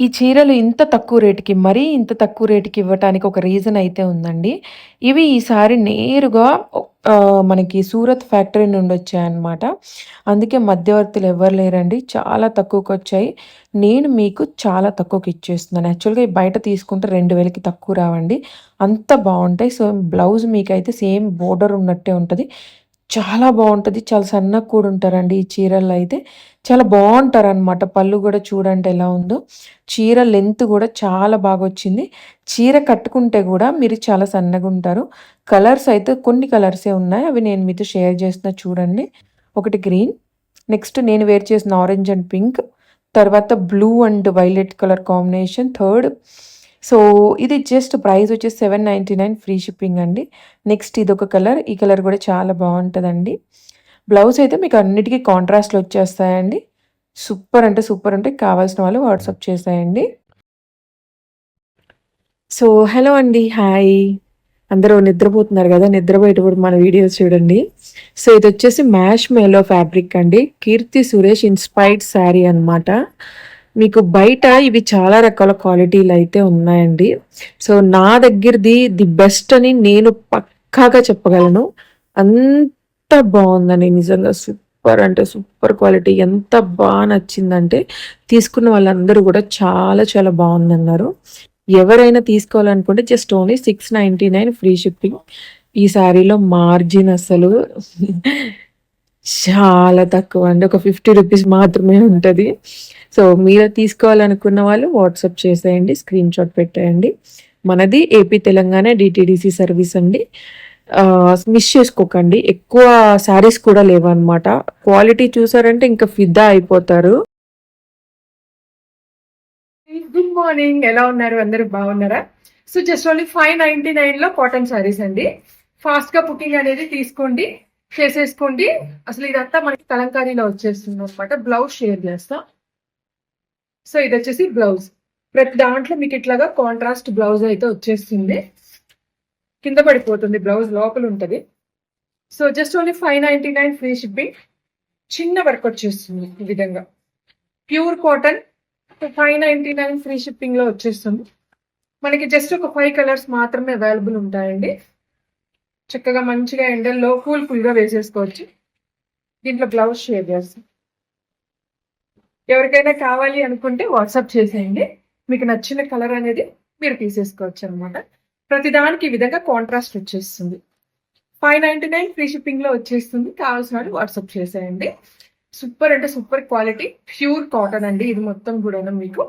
ఈ చీరలు ఇంత తక్కువ రేటుకి మరీ ఇంత తక్కువ రేటుకి ఇవ్వటానికి ఒక రీజన్ అయితే ఉందండి. ఇవి ఈసారి నేరుగా మనకి సూరత్ ఫ్యాక్టరీ నుండి వచ్చాయన్నమాట. అందుకే మధ్యవర్తులు ఎవ్వరు లేరండి. చాలా తక్కువకి వచ్చాయి నేను మీకు చాలా తక్కువకి ఇచ్చేస్తున్నాను. యాక్చువల్‌గా బయట తీసుకుంటే 2000కి తక్కువ రావండి. అంత బాగుంటాయి సో, బ్లౌజ్ మీకైతే సేమ్ బోర్డర్ ఉన్నట్టే ఉంటుంది చాలా బాగుంటుంది చాలా సన్నగా కూడా ఉంటారండి ఈ చీరల్లో అయితే. చాలా బాగుంటారనమాట పళ్ళు కూడా చూడండి ఎలా ఉందో. చీర లెంత్ కూడా చాలా బాగా వచ్చింది చీర కట్టుకుంటే కూడా మీరు చాలా సన్నగా ఉంటారు కలర్స్ అయితే కొన్ని కలర్సే ఉన్నాయి. అవి నేను మీతో షేర్ చేసిన చూడండి. ఒకటి గ్రీన్, నెక్స్ట్ నేను వేర్ చేసిన ఆరెంజ్ అండ్ పింక్, తర్వాత blue and violet colour combination third. So, ఇది జస్ట్ ప్రైస్ వచ్చేసి 799 ఫ్రీ షిప్పింగ్ అండి. నెక్స్ట్ ఇది ఒక కలర్. ఈ కలర్ కూడా చాలా బాగుంటుందండి బ్లౌజ్ అయితే మీకు అన్నిటికీ కాంట్రాస్ట్‌లో వచ్చేస్తాయండి. సూపర్ అంటే సూపర్ అంటే కావాల్సిన వాళ్ళు వాట్సాప్ చేసేయండి. సో, హలో అండి. హాయ్! అందరూ నిద్రపోతున్నారు కదా నిద్రపోయేటప్పుడు మన వీడియోస్ చూడండి. సో, ఇదొచ్చేసి మ్యాష్ మేలో ఫ్యాబ్రిక్ అండి. కీర్తి సురేష్ ఇన్‌స్పైర్డ్ శారీ అనమాట. మీకు బయట ఇవి చాలా రకాల క్వాలిటీలు అయితే ఉన్నాయండి. సో, నా దగ్గరది ది బెస్ట్ అని నేను పక్కాగా చెప్పగలను. అంత బాగుందని నిజంగా సూపర్ అంటే సూపర్ క్వాలిటీ. ఎంత బాగా నచ్చిందంటే తీసుకున్న వాళ్ళందరూ కూడా చాలా చాలా బాగుందన్నారు ఎవరైనా తీసుకోవాలనుకుంటే జస్ట్ ఓన్లీ 699 ఫ్రీ షిప్పింగ్. ఈ శారీలో మార్జిన్ అసలు చాలా తక్కువ అండి. ఒక 50 రూపీస్ మాత్రమే ఉంటుంది సో, మీరు తీసుకోవాలనుకున్న వాళ్ళు వాట్సాప్ చేసేయండి. స్క్రీన్‌షాట్ పెట్టేయండి. మనది ఏపీ, తెలంగాణ డిటీడీసీ సర్వీస్ అండి. మిస్ చేసుకోకండి. ఎక్కువ శారీస్ కూడా లేవన్నమాట. క్వాలిటీ చూసారంటే ఇంకా ఫిదా అయిపోతారు. Good morning. ఎలా ఉన్నారు? అందరూ బాగున్నారా? సో, జస్ట్ ఓన్లీ 599లో కాటన్ శారీస్ అండి. ఫాస్ట్‌గా బుకింగ్ అనేది తీసుకోండి. చేసేసుకోండి. అసలు ఇదంతా మనకి కలంకారీలో వచ్చేస్తుంది అనమాట బ్లౌజ్ షేర్ చేస్తా. సో, ఇది వచ్చేసి బ్లౌజ్. ప్రతి దాంట్లో మీకు ఇట్లాగా కాంట్రాస్ట్ బ్లౌజ్ అయితే వచ్చేస్తుంది. కింద పడిపోతుంది బ్లౌజ్ లోపల ఉంటుంది so, just only 599 free shipping. చిన్న వర్క్ వచ్చేస్తుంది ఈ విధంగా. ప్యూర్ కాటన్ 599 ఫ్రీ షిప్పింగ్‌లో వచ్చేస్తుంది. మనకి జస్ట్ ఒక ఫైవ్ కలర్స్ మాత్రమే అవైలబుల్ ఉంటాయండి. చక్కగా మంచిగా ఎండల్లో కూల్ కూల్‌గా వేసేసుకోవచ్చు. దీంట్లో బ్లౌజ్ షేర్ చేస్తాం. ఎవరికైనా కావాలి అనుకుంటే వాట్సాప్ చేసేయండి. మీకు నచ్చిన కలర్ అనేది మీరు తీసేసుకోవచ్చు అనమాట. ప్రతి దానికి ఈ విధంగా కాంట్రాస్ట్ వచ్చేస్తుంది. 599 ఫ్రీ షిప్పింగ్‌లో వచ్చేస్తుంది. కావాల్సిన వాళ్ళు వాట్సాప్ చేసేయండి. సూపర్ అంటే సూపర్ క్వాలిటీ ప్యూర్ కాటన్ అండి. ఇది మొత్తం కూడా మీకు.